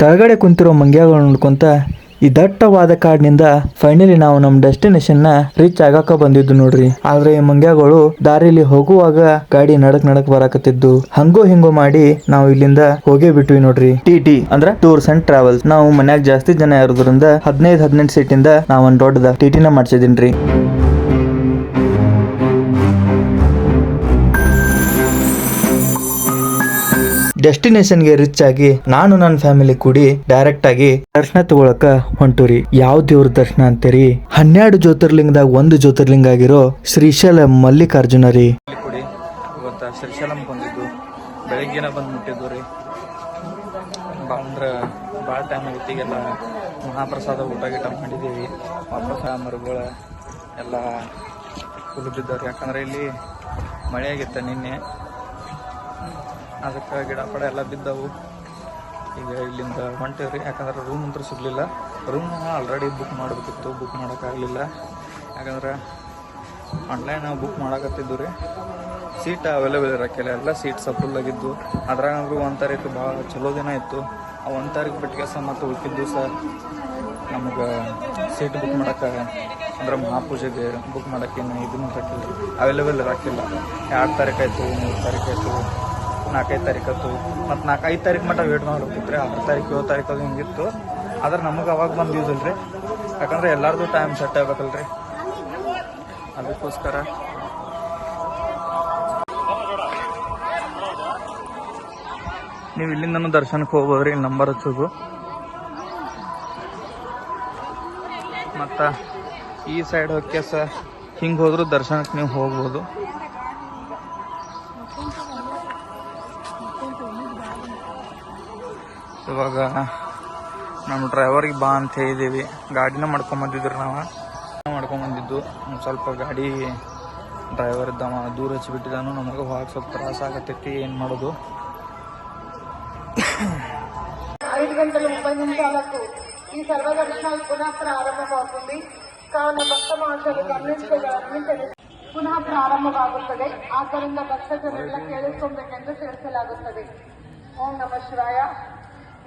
ಕೆಳಗಡೆ ಕುಂತಿರೋ ಮಂಗ್ಯಗಳು ನೋಡ್ಕೊಂತ ಈ ದಟ್ಟವಾದ ಕಾಡಿನಿಂದ ಫೈನಲಿ ನಾವು ನಮ್ಮ ಡೆಸ್ಟಿನೇಷನ್ನ ರೀಚ್ ಆಗಾಕ ಬಂದಿದ್ದು ನೋಡ್ರಿ. ಆದ್ರೆ ಈ ಮಂಗ್ಯಗಳು ದಾರಿಲಿ ಹೋಗುವಾಗ ಗಾಡಿ ನಡಕ್ ನಡಕ್ ಬರಾಕತ್ತಿದ್ದು. ಹಂಗೋ ಹಿಂಗೋ ಮಾಡಿ ನಾವು ಇಲ್ಲಿಂದ ಹೋಗೇ ಬಿಟ್ವಿ ನೋಡ್ರಿ. ಟಿ ಟಿ ಅಂದ್ರ ಟೂರ್ಸ್ ಅಂಡ್ ಟ್ರಾವೆಲ್ಸ್ ನಾವು ಮನ್ಯಾಗ ಜಾಸ್ತಿ ಜನ ಇರೋದ್ರಿಂದ ಹದಿನೈದು ಹದಿನೆಂಟು ಸೀಟಿಂದ ನಾವು ಒಂದು ದೊಡ್ಡದ ಟಿ ಟಿನ ಮಾಡ್ಸಿದೀನ್ರಿ. ಡೆಸ್ಟಿನೇಷನ್ಗೆ ರಿಚ್ ಆಗಿ ನಾನು ನನ್ನ ಫ್ಯಾಮಿಲಿ ಕೂಡಿ ಡೈರೆಕ್ಟ್ ಆಗಿ ದರ್ಶನ ತಗೊಳಕ ಹೊಂಟುರಿ. ಯಾವ ದೇವ್ರ ದರ್ಶನ ಅಂತೀರಿ? ಹನ್ನೆರಡು ಜ್ಯೋತಿರ್ಲಿಂಗದಾಗ ಒಂದು ಜ್ಯೋತಿರ್ಲಿಂಗ ಆಗಿರೋ ಶ್ರೀಶೈಲ ಮಲ್ಲಿಕಾರ್ಜುನ ರೀ. ಶ್ರೀಶೈಲಂ ಬಂದಿದ್ದು. ಬೆಳಗ್ಗೆನ ಬಂದು ಮುಟ್ಟಿದ್ದು ರೀ ಅಂದ್ರೆ ಭಾಳ ಟೈಮ್ ಆಗೈತಿ ಮಹಾಪ್ರಸಾದ ಊಟ ಗೀಟ ಮಾಡಿದ್ದೀವಿ. ವಾಪಸ್ ಮರುಗಳ ಎಲ್ಲ ಉಳಿದಿದ್ದವ್ರು ಯಾಕಂದ್ರೆ ಇಲ್ಲಿ ಮಳೆ ಆಗಿತ್ತು ನಿನ್ನೆ. ಅದಕ್ಕೆ ಗಿಡ ಪಡ ಎಲ್ಲ ಬಿದ್ದವು. ಈಗ ಇಲ್ಲಿಂದ ಹೊಂಟೇವ್ರಿ. ಯಾಕಂದ್ರೆ ರೂಮ್ ಅಂತೂ ಸಿಗಲಿಲ್ಲ. ರೂಮ್ ಆಲ್ರೆಡಿ ಬುಕ್ ಮಾಡಬೇಕಿತ್ತು. ಬುಕ್ ಮಾಡೋಕ್ಕಾಗಲಿಲ್ಲ. ಯಾಕಂದ್ರೆ ಆನ್ಲೈನ್ ಬುಕ್ ಮಾಡಕತ್ತಿದ್ದು ರೀ ಸೀಟ್ ಅವೈಲೇಬಲ್ ಇರೋಕ್ಕಿಲ್ಲ ಎಲ್ಲ ಸೀಟ್ ಸಫುಲ್ ಆಗಿದ್ದು. ಅದ್ರಾಗಂದ್ರೂ ಒಂದು ತಾರೀಕು ಭಾಳ ಚಲೋ ದಿನ ಇತ್ತು. ಆ ಒಂದು ತಾರೀಕು ಬಿಟ್ಟು ಕೆಲಸ ಮತ್ತು ಉಳ್ಕಿದ್ದು ದಿವಸ ನಮಗೆ ಸೀಟ್ ಬುಕ್ ಮಾಡೋಕ್ಕೆ ಅಂದ್ರೆ ಮಹಾಪೂಜೆಗೆ ಬುಕ್ ಮಾಡೋಕ್ಕೆ ಇದನ್ನು ಹಾಕಿಲ್ಲ. ಅವೈಲೇಬಲ್ ಇರೋಕ್ಕಿಲ್ಲ ಎರಡು ತಾರೀಕು ಆಯಿತು, ಮೂರು ತಾರೀಕು ಆಯಿತು. ನಾಲ್ಕೈದು ತಾರೀಕು ಆಯ್ತು ಮತ್ತು ನಾಲ್ಕೈದು ತಾರೀಕು ಮಟ್ಟ ವೇಟ್ ಮಾಡಿ ರೀ ಆರು ತಾರೀಕು, ಏಳು ತಾರೀಕು ಅದು ಹಿಂಗಿತ್ತು. ಆದ್ರೆ ನಮಗೆ ಅವಾಗ ಬಂದು ಯೂಸ್ ಇಲ್ರಿ. ಯಾಕಂದ್ರೆ ಎಲ್ಲರದು ಟೈಮ್ ಸೆಟ್ ಆಗ್ಬೇಕಲ್ರಿ. ಅದಕ್ಕೋಸ್ಕರ. ನೀವು ಇಲ್ಲಿಂದನೂ ದರ್ಶನಕ್ಕೆ ಹೋಗ್ಬೋದ್ರಿ, ಇಲ್ಲಿ ನಂಬರ್ ಹಚ್ಚೋದು. ಮತ್ತ ಈ ಸೈಡ್ ಹೋಗ್ಕೆ ಸ ಹಿಂಗೆ ಹೋದ್ರು ದರ್ಶನಕ್ಕೆ ನೀವು ಹೋಗ್ಬೋದು. ಇವಾಗ ನಮ್ಮ ಡ್ರೈವರಿಗೆ ಬಾ ಅಂತ ಹೇಳಿದ್ದೀವಿ ಗಾಡಿನ ಮಾಡ್ಕೊಂಬಂದಿದ್ರು ನಾವು ಮಾಡ್ಕೊಂಬಂದಿದ್ದು ಒಂದ್ ಸ್ವಲ್ಪ ಗಾಡಿ ಡ್ರೈವರ್ ಇದ್ದವ ದೂರ ಹಚ್ಚಿಬಿಟ್ಟಿದ್ದಾನು ನಮಗೆ ಹೋಗಕ್ಕೆ ಸ್ವಲ್ಪ ತ್ರಾಸ ಆಗತ್ತೈತಿ ಏನು ಮಾಡೋದು ఐదు గంటల ముప్పై నిమిషాలకు ఈ సర్వదర్శనాలు పునః ప్రారంభమవుతుంది కావున భక్త మహాశయులు గమనించ గమనించండి ಪುನಃ ಪ್ರಾರಂಭವಾಗುತ್ತದೆ ಆದ್ದರಿಂದ ಭಕ್ತಜನೆಲ್ಲ ಕೇಳಿಸ್ಕೊಳ್ಬೇಕೆಂದು ತಿಳಿಸಲಾಗುತ್ತದೆ ಓಂ ನಮ ಶಿವಾಯ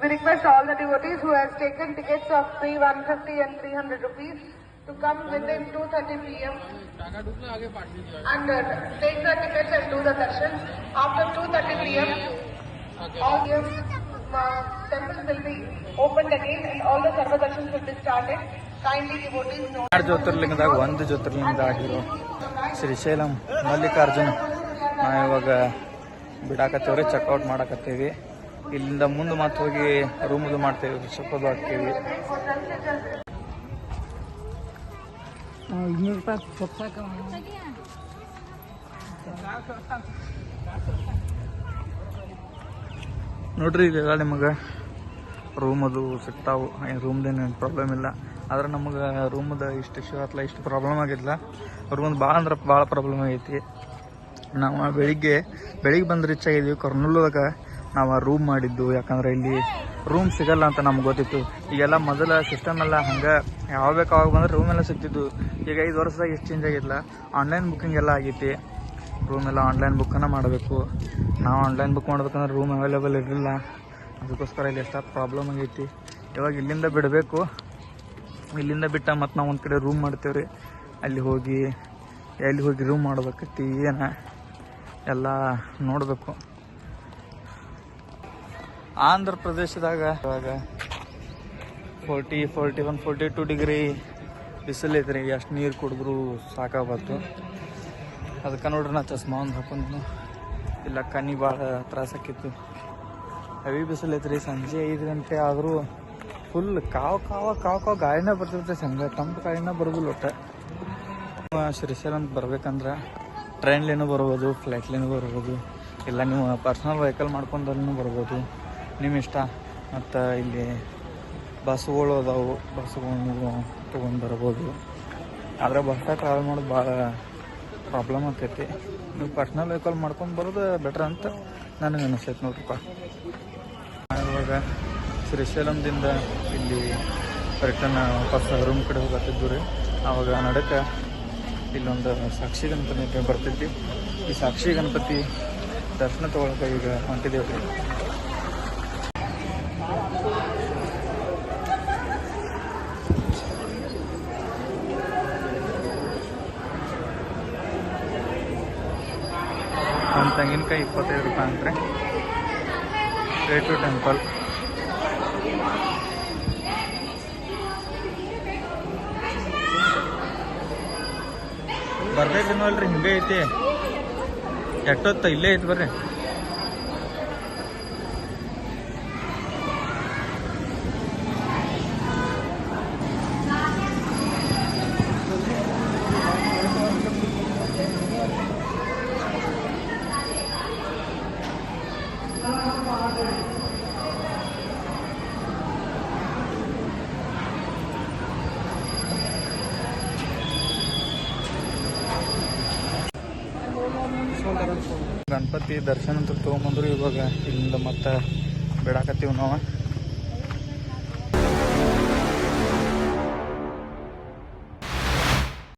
We request all the devotees who have taken tickets of free 150 and 300 rupees to come within 2.30 pm and uh, take the tickets and do the darshan. After 2.30 pm, all the uh, temples will be opened again and all the Sarva darshans will be started. Kindly devotees know. Srisailam Mallikarjun. ನಾವು ಇವಾಗ ಬಿಡಾಕತ್ತೇವ್ರಿ checkout ಮಾಡಾಕತ್ತೇವಿ. ಇಲ್ಲಿಂದ ಮುಂದೆ ಮತ್ತೆ ಹೋಗಿ ರೂಮದು ಮಾಡ್ತೇವೆ ರಿಷಪದು ಹಾಕ್ತೇವಿ ನೋಡ್ರಿ ಈಗ ನಿಮಗೆ. ರೂಮ್ ಅದು ಸಿಗ್ತಾವು. ರೂಮ್ದೇನು ಪ್ರಾಬ್ಲಮ್ ಇಲ್ಲ. ಆದ್ರೆ ನಮಗೆ ರೂಮದ ಇಷ್ಟು ಇಶ್ಯೂ ಆತ್ಲ ಇಷ್ಟು ಪ್ರಾಬ್ಲಮ್ ಆಗಿಲ್ಲ ರೂಮ್ದು ಭಾಳ ಅಂದ್ರೆ ಭಾಳ ಪ್ರಾಬ್ಲಮ್ ಆಗೈತಿ. ನಾವು ಬೆಳಿಗ್ಗೆ ಬೆಳಿಗ್ಗೆ ಬಂದು ರೀಚ್ ಆಗಿದ್ವಿ ಕರ್ನೂಲ್ದಾಗ ನಾವು ರೂಮ್ ಮಾಡಿದ್ದು, ಯಾಕಂದ್ರೆ ಇಲ್ಲಿ ರೂಮ್ ಸಿಗಲ್ಲ ಅಂತ ನಮ್ಗೆ ಗೊತ್ತಿತ್ತು. ಈಗೆಲ್ಲ ಮೊದಲ ಸಿಸ್ಟಮ್ ಎಲ್ಲ ಹಂಗೆ ಯಾವಾಗ ಬೇಕು ಅವಾಗ ಬಂದ್ರೆ ರೂಮ್ ಎಲ್ಲ ಸಿಗ್ತಿದ್ದು ಈಗ ಐದು ವರ್ಷದಾಗ ಎಷ್ಟು ಚೇಂಜ್ ಆಗಿಲ್ಲ ಆನ್ಲೈನ್ ಬುಕ್ಕಿಂಗ್ ಎಲ್ಲ ಆಗೈತಿ. ರೂಮ್ ಎಲ್ಲ ಆನ್ಲೈನ್ ಬುಕ್ಕನ್ನು ಮಾಡಬೇಕು. ನಾವು ಆನ್ಲೈನ್ ಬುಕ್ ಮಾಡ್ಬೇಕಂದ್ರೆ ರೂಮ್ ಅವೈಲೇಬಲ್ ಇರಲಿಲ್ಲ. ಅದಕ್ಕೋಸ್ಕರ ಇಲ್ಲಿ ಎಷ್ಟು ಪ್ರಾಬ್ಲಮ್ ಆಗೈತಿ. ಇವಾಗ ಇಲ್ಲಿಂದ ಬಿಡಬೇಕು. ಇಲ್ಲಿಂದ ಬಿಟ್ಟ ಮತ್ತು ನಾವು ಒಂದು ಕಡೆ ರೂಮ್ ಮಾಡ್ತೇವೆ ರೀ. ಅಲ್ಲಿ ಹೋಗಿ, ಎಲ್ಲಿ ಹೋಗಿ ರೂಮ್ ಮಾಡ್ಬೇಕೈತಿ ಏನ ಎಲ್ಲ ನೋಡಬೇಕು. ಆಂಧ್ರ ಪ್ರದೇಶದಾಗ ಇವಾಗ forty forty one forty two degree ಬಿಸಿಲೈತೆ ರೀ ಎಷ್ಟು ನೀರು ಕುಡಿದ್ರು ಸಾಕಾಗ್ಬಾರ್ದು. ಅದಕ್ಕೆ ನೋಡ್ರಿ ನಾ ಚಸ್ಮಾ ಒಂದು ಹಾಕೊಂಡು ಇಲ್ಲ ಕಣ್ಣಿ ಭಾಳ ತ್ರಾಸ ಹೆವಿ ಬಿಸಿಲು ಐತ್ರಿ. ಸಂಜೆ ಐದು ಗಂಟೆ ಆದರೂ ಫುಲ್ ಕಾವು ಕಾವ ಕಾವು ಕಾವು ಗಾಳಿನ ಬರ್ತಿರ್ತೈತೆ ಸಂಜೆ ತಂಪು ಗಾಳಿನ ಬರೋದಿಲ್ಲ ಒಟ್ಟೆ ಶ್ರೀಶೈಲಂ ಬರ್ಬೇಕಂದ್ರೆ ಟ್ರೈನ್ಲೇನು ಬರ್ಬೋದು ಫ್ಲೈಟ್ಲೇನು ಬರ್ಬೋದು, ಇಲ್ಲ ನೀವು ಪರ್ಸ್ನಲ್ ವೆಹಿಕಲ್ ಮಾಡ್ಕೊಂಡಲ್ಲೂ ಬರ್ಬೋದು. ನಿಮ್ಮ ಇಷ್ಟ ಮತ್ತು ಇಲ್ಲಿ ಬಸ್ಗಳು ಅದಾವು ಬಸ್ಗಳು ನೀವು ತೊಗೊಂಡು ಬರ್ಬೋದು. ಆದರೆ ಬಸ್ಸಾಗ ಟ್ರಾವೆಲ್ ಮಾಡೋದು ಭಾಳ ಪ್ರಾಬ್ಲಮ್ ಆಗ್ತೈತಿ. ನೀವು ಪರ್ಸ್ನಲ್ ವೆಹಿಕಲ್ ಮಾಡ್ಕೊಂಡು ಬರೋದು ಬೆಟ್ರ್ ಅಂತ ನನಗೆ ಅನಿಸ್ತೈತೆ ನೋಡ್ರಿಪ್ಪ. ಇವಾಗ ಶ್ರೀಶೈಲಂದಿಂದ ಇಲ್ಲಿ ರಿಟರ್ನ್ ವಾಪಸ್ ರೂಮ್ ಕಡೆ ಹೋಗತ್ತಿದ್ದು ರೀ. ಆವಾಗ ನಡಕ್ಕೆ ಇಲ್ಲೊಂದು ಸಾಕ್ಷಿ ಗಣಪತಿ ಬರ್ತಿದ್ವಿ. ಈ ಸಾಕ್ಷಿ ಗಣಪತಿ ದರ್ಶನ ತಗೊಳಕ ಈಗ ಹೊಂಟಿದ್ದೇವೆ ರೀ. ಒಂದು ತೆಂಗಿನಕಾಯಿ ಇಪ್ಪತ್ತೈದು ರೂಪಾಯಿ ಅಂತ ರೀ ಟು ಟೆಂಪಲ್ ಬರ್ತೈತೇನೋ ಅಲ್ರಿ ಹಿಂಗೆ ಐತಿ. ಎಷ್ಟೊತ್ತ ಇಲ್ಲೇ ಐತಿ ಬರ್ರಿ. ಗಣಪತಿ ದರ್ಶನ ಅಂತ ತೊಗೊಂಬಂದ್ರು ಇವಾಗ ಇಲ್ಲಿಂದ ಮತ್ತೆ ಬಿಡಾಕತ್ತೀವಿ ನಾವು.